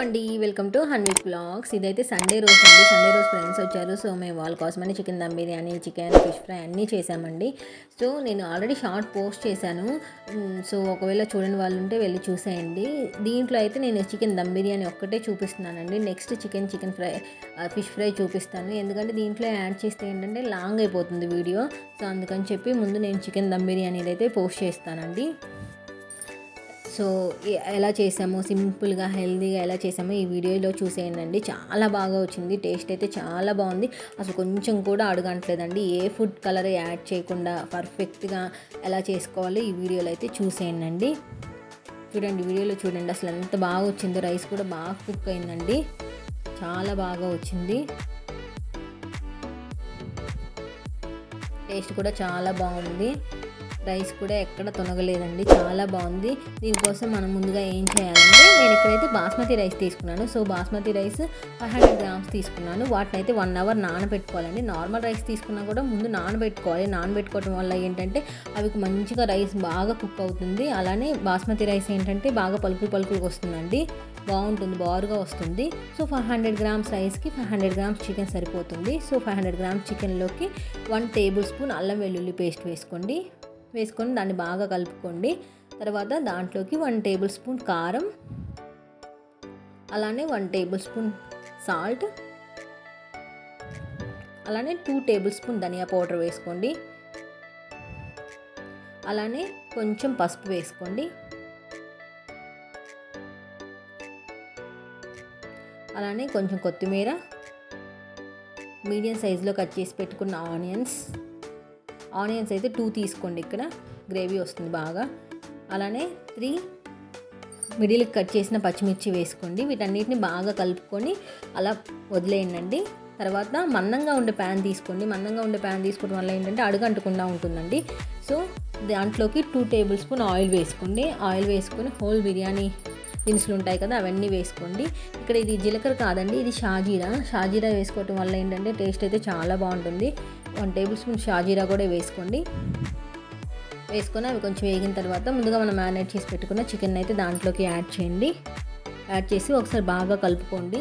అండి welcome to hundred blogs ఇదైతే Sunday రోజు అండి. సండే రోజు ఫ్రెండ్స్ వచ్చారు. సో మేము వాళ్ళ కోసమని chicken dum biryani chicken fish fry అన్నీ చేశామండి సో నేను ఆల్రెడీ షార్ట్ పోస్ట్ చేశాను. సో ఒకవేళ చూడని వాళ్ళు ఉంటే వెళ్ళి చూసేయండి. దీంట్లో అయితే నేను చికెన్ దమ్ బిర్యానీ ఒక్కటే చూపిస్తున్నానండి. Next chicken chicken fry fish fry చూపిస్తాను. ఎందుకంటే దీంట్లో యాడ్ చేస్తే ఏంటంటే లాంగ్ అయిపోతుంది వీడియో. సో అందుకని చెప్పి ముందు నేను చికెన్ దమ్ బిర్యానీ అయితే పోస్ట్ చేస్తానండి. సో ఎలా చేసామో సింపుల్గా హెల్తీగా ఎలా చేసామో ఈ వీడియోలో చూసేయండి చాలా బాగా వచ్చింది. టేస్ట్ అయితే చాలా బాగుంది. అసలు కొంచెం కూడా అడగట్లేదండి. ఏ ఫుడ్ కలర్ యాడ్ చేయకుండా పర్ఫెక్ట్గా ఎలా చేసుకోవాలో ఈ వీడియోలో అయితే చూసేయండి చూడండి వీడియోలో చూడండి. అసలు ఎంత బాగా వచ్చిందో. రైస్ కూడా బాగా కుక్ అయిందండి. చాలా బాగా వచ్చింది. టేస్ట్ కూడా చాలా బాగుంది. రైస్ కూడా ఎక్కడ తొనగలేదండి. చాలా బాగుంది. దీనికోసం మనం ముందుగా ఏం చేయాలంటే నేను ఇక్కడైతే బాస్మతి రైస్ తీసుకున్నాను. So basmati rice five hundred grams తీసుకున్నాను. వాటిని అయితే వన్ అవర్ నానబెట్టుకోవాలండి. నార్మల్ రైస్ తీసుకున్నా కూడా ముందు నానబెట్టుకోవాలి. నానబెట్టుకోవడం వల్ల ఏంటంటే అవి మంచిగా రైస్ బాగా కుక్ అవుతుంది. అలానే బాస్మతి రైస్ ఏంటంటే బాగా పలుకులు పలుకులు వస్తుందండి. బాగుంటుంది. బారుగా వస్తుంది. సో ఫైవ్ హండ్రెడ్ గ్రామ్స్ రైస్కి ఫైవ్ హండ్రెడ్ గ్రామ్స్ చికెన్ సరిపోతుంది. సో ఫైవ్ హండ్రెడ్ గ్రామ్స్ చికెన్లోకి వన్ టేబుల్ స్పూన్ అల్లం వెల్లుల్లి పేస్ట్ వేసుకోండి. వేసుకొని దాన్ని బాగా కలుపుకోండి. తర్వాత దాంట్లోకి వన్ టేబుల్ స్పూన్ కారం అలానే వన్ టేబుల్ స్పూన్ సాల్ట్ అలానే టూ టేబుల్ స్పూన్ ధనియా పౌడర్ వేసుకోండి. అలానే కొంచెం పసుపు వేసుకోండి. అలానే కొంచెం కొత్తిమీర మీడియం సైజులో కట్ చేసి పెట్టుకున్న ఆనియన్స్ ఆనియన్స్ అయితే టూ తీసుకోండి ఇక్కడ. గ్రేవీ వస్తుంది బాగా. అలానే త్రీ మిడిల్కి కట్ చేసిన పచ్చిమిర్చి వేసుకోండి. వీటన్నిటిని బాగా కలుపుకొని అలా వదిలేయండి. తర్వాత మందంగా ఉండే ప్యాన్ తీసుకోండి. మందంగా ఉండే ప్యాన్ తీసుకోవడం వల్ల ఏంటంటే అడుగంటకుండా ఉంటుందండి. సో దాంట్లోకి టూ టేబుల్ స్పూన్ ఆయిల్ వేసుకోండి. ఆయిల్ వేసుకొని హోల్ బిర్యానీ దినుసులు ఉంటాయి కదా అవన్నీ వేసుకోండి. ఇక్కడ ఇది జీలకర్ర కాదండి ఇది షాజీరా. షాజీరా వేసుకోవటం వల్ల ఏంటంటే టేస్ట్ అయితే చాలా బాగుంటుంది. వన్ టేబుల్ స్పూన్ షాజీరా కూడా వేసుకోండి. వేసుకొని అవి కొంచెం వేగిన తర్వాత ముందుగా మనం మ్యారినేట్ చేసి పెట్టుకున్న చికెన్ అయితే దాంట్లోకి యాడ్ చేయండి. యాడ్ చేసి ఒకసారి బాగా కలుపుకోండి.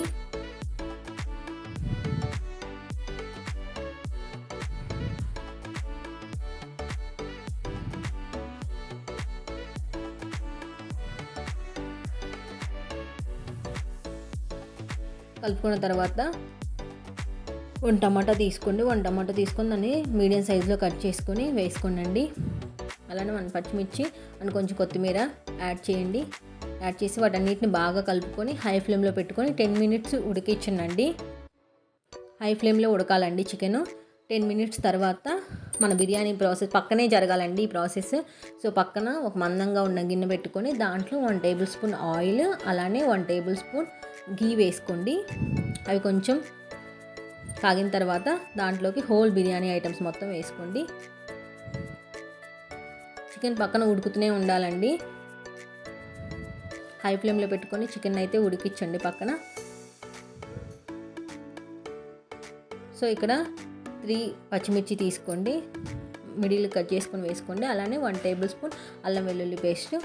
కలుపుకున్న తర్వాత వన్ టమాటా తీసుకోండి వన్ టమాటా తీసుకొని దాన్ని మీడియం సైజులో కట్ చేసుకొని వేసుకోండి అలానే వన్ పచ్చిమిర్చి అండ్ కొంచెం కొత్తిమీర యాడ్ చేయండి. యాడ్ చేసి వాటన్నిటిని బాగా కలుపుకొని హై ఫ్లేమ్లో పెట్టుకొని టెన్ మినిట్స్ ఉడికించండి హై ఫ్లేమ్లో ఉడకాలండి చికెన్. టెన్ మినిట్స్ తర్వాత మన బిర్యానీ ప్రాసెస్ పక్కనే జరగాలండి ఈ ప్రాసెస్. సో పక్కన ఒక మందంగా ఉన్న గిన్నె పెట్టుకొని దాంట్లో వన్ టేబుల్ స్పూన్ ఆయిల్ అలానే వన్ టేబుల్ స్పూన్ గీ వేసుకోండి. అవి కొంచెం కాగిన తర్వాత దాంట్లోకి హోల్ బిర్యానీ ఐటమ్స్ మొత్తం వేసుకోండి. చికెన్ పక్కన ఉడుకుతూనే ఉండాలండి. హై ఫ్లేమ్లో పెట్టుకొని చికెన్ అయితే ఉడికించండి పక్కన. సో ఇక్కడ త్రీ పచ్చిమిర్చి తీసుకోండి. మిడిల్ కట్ చేసుకొని వేసుకోండి. అలానే వన్ టేబుల్ స్పూన్ అల్లం వెల్లుల్లి పేస్ట్.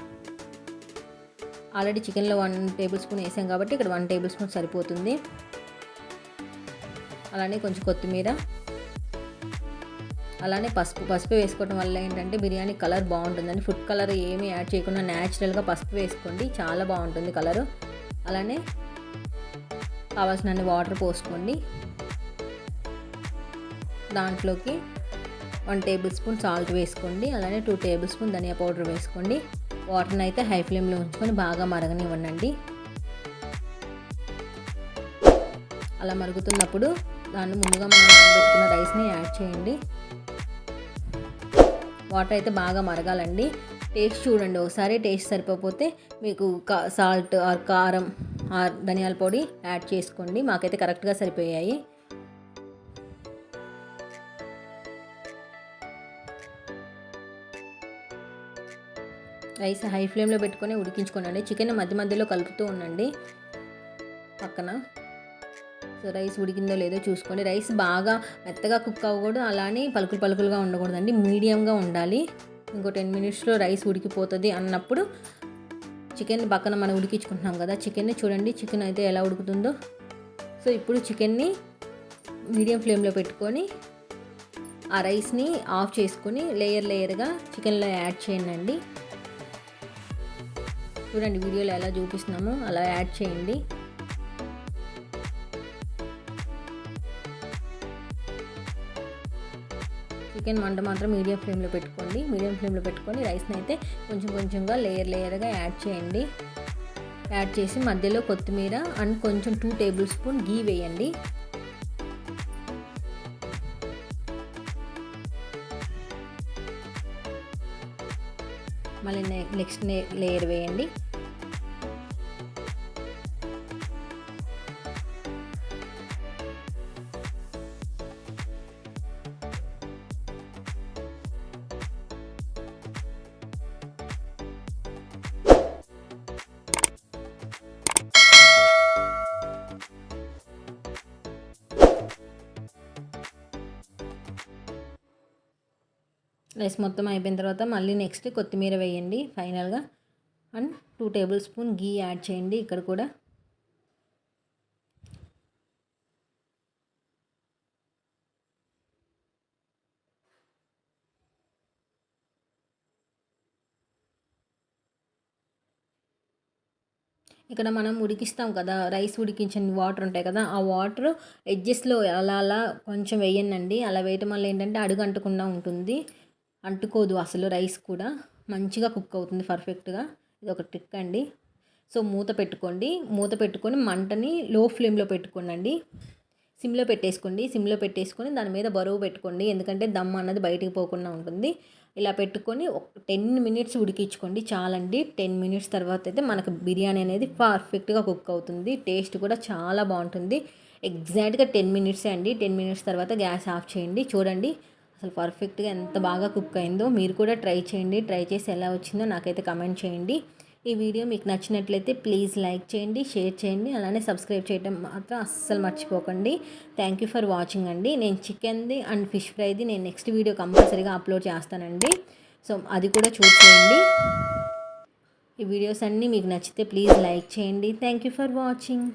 ఆల్రెడీ చికెన్లో వన్ టేబుల్ స్పూన్ వేసాం కాబట్టి ఇక్కడ వన్ టేబుల్ స్పూన్ సరిపోతుంది. అలానే కొంచెం కొత్తిమీర. అలానే పసుపు పసుపు వేసుకోవడం వల్ల ఏంటంటే బిర్యానీ కలర్ బాగుంటుందని ఫుడ్ కలర్ ఏమీ యాడ్ చేయకుండా న్యాచురల్గా పసుపు వేసుకోండి చాలా బాగుంటుంది కలరు. అలానే కావాల్సినన్ని వాటర్ పోసుకోండి. దాంట్లోకి వన్ టేబుల్ స్పూన్ సాల్ట్ వేసుకోండి అలానే టూ టేబుల్ స్పూన్ ధనియా పౌడర్ వేసుకోండి. వాటర్ని అయితే హై ఫ్లేమ్లో ఉంచుకొని బాగా మరగనివ్వండి. అలా మరుగుతున్నప్పుడు దాన్ని ముందుగా మనం పెట్టుకున్న రైస్ని యాడ్ చేయండి. వాటర్ అయితే బాగా మరగాలండి. టేస్ట్ చూడండి ఒకసారి టేస్ట్ సరిపోతే మీకు కా సాల్ట్ ఆర్ కారం ఆర్ ధనియాల పొడి యాడ్ చేసుకోండి. మాకైతే కరెక్ట్గా సరిపోయాయి. రైస్ హై ఫ్లేమ్లో పెట్టుకొని ఉడికించుకోనండి. చికెన్ మధ్య మధ్యలో కలుపుతూ ఉండండి. పక్కన. సో రైస్ ఉడికిందో లేదో చూసుకోండి. రైస్ బాగా మెత్తగా కుక్ అవ్వకూడదు అలానే పలుకులు పలుకులుగా ఉండకూడదండి. మీడియంగా ఉండాలి. ఇంకో టెన్ మినిట్స్లో రైస్ ఉడికిపోతుంది అన్నప్పుడు చికెన్ పక్కన మనం ఉడికించుకుంటున్నాం కదా చికెన్ని చూడండి చికెన్ అయితే ఎలా ఉడుకుతుందో. సో ఇప్పుడు చికెన్ని మీడియం ఫ్లేమ్లో పెట్టుకొని ఆ రైస్ని ఆఫ్ చేసుకొని లేయర్ లేయర్గా చికెన్లో యాడ్ చేయండి చూడండి వీడియోలో ఎలా చూపిస్తున్నామో అలా యాడ్ చేయండి. చికెన్ మంట మాత్రం మీడియం ఫ్లేమ్లో పెట్టుకోండి. మీడియం ఫ్లేమ్లో పెట్టుకొని రైస్ని అయితే కొంచెం కొంచెంగా లేయర్ లేయర్గా యాడ్ చేయండి. యాడ్ చేసి మధ్యలో కొత్తిమీర అండ్ కొంచెం టూ టేబుల్ స్పూన్ గీ వేయండి. మళ్ళీ నెక్స్ట్ లేయర్ వేయండి. రైస్ మొత్తం అయిపోయిన తర్వాత మళ్ళీ నెక్స్ట్ కొత్తిమీర వేయండి ఫైనల్గా. And two tablespoon ghee add చేయండి ఇక్కడ కూడా. ఇక్కడ మనం ఉడికిస్తాం కదా రైస్ ఉడికించిన వాటర్ ఉంటాయి కదా ఆ వాటర్ ఎడ్జెస్లో అలా అలా కొంచెం వేయండి అలా వేయటం వల్ల ఏంటంటే అడుగు అంటకుండా ఉంటుంది. అంటుకోదు అసలు రైస్ కూడా. మంచిగా కుక్ అవుతుంది పర్ఫెక్ట్గా. ఇది ఒక ట్రిక్ అండి. సో మూత పెట్టుకోండి. మూత పెట్టుకొని మంటని లో ఫ్లేమ్లో పెట్టుకోండి సిమ్లో పెట్టేసుకోండి. సిమ్లో పెట్టేసుకొని దాని మీద బరువు పెట్టుకోండి. ఎందుకంటే దమ్ అన్నది బయటికి పోకుండా ఉంటుంది. ఇలా పెట్టుకొని ఒక టెన్ మినిట్స్ ఉడికించుకోండి చాలండి. టెన్ మినిట్స్ తర్వాత అయితే మనకు బిర్యానీ అనేది పర్ఫెక్ట్గా కుక్ అవుతుంది. టేస్ట్ కూడా చాలా బాగుంటుంది. ఎగ్జాక్ట్గా టెన్ మినిట్సే అండి. టెన్ మినిట్స్ తర్వాత గ్యాస్ ఆఫ్ చేయండి. చూడండి. అసలు పర్ఫెక్ట్గా ఎంత బాగా కుక్ అయిందో మీరు కూడా ట్రై చేయండి. ట్రై చేసి ఎలా వచ్చిందో నాకైతే కమెంట్ చేయండి. ఈ వీడియో మీకు నచ్చినట్లయితే ప్లీజ్ లైక్ చేయండి షేర్ చేయండి అలానే సబ్స్క్రైబ్ చేయడం మాత్రం అస్సలు మర్చిపోకండి. థ్యాంక్ యూ ఫర్ వాచింగ్ అండి. నేను చికెన్ది అండ్ ఫిష్ ఫ్రైది నేను నెక్స్ట్ వీడియో కంపల్సరీగా అప్లోడ్ చేస్తానండి. సో అది కూడా చూసేయండి ఈ వీడియోస్ అన్నీ మీకు నచ్చితే ప్లీజ్ లైక్ చేయండి. Thank you for watching.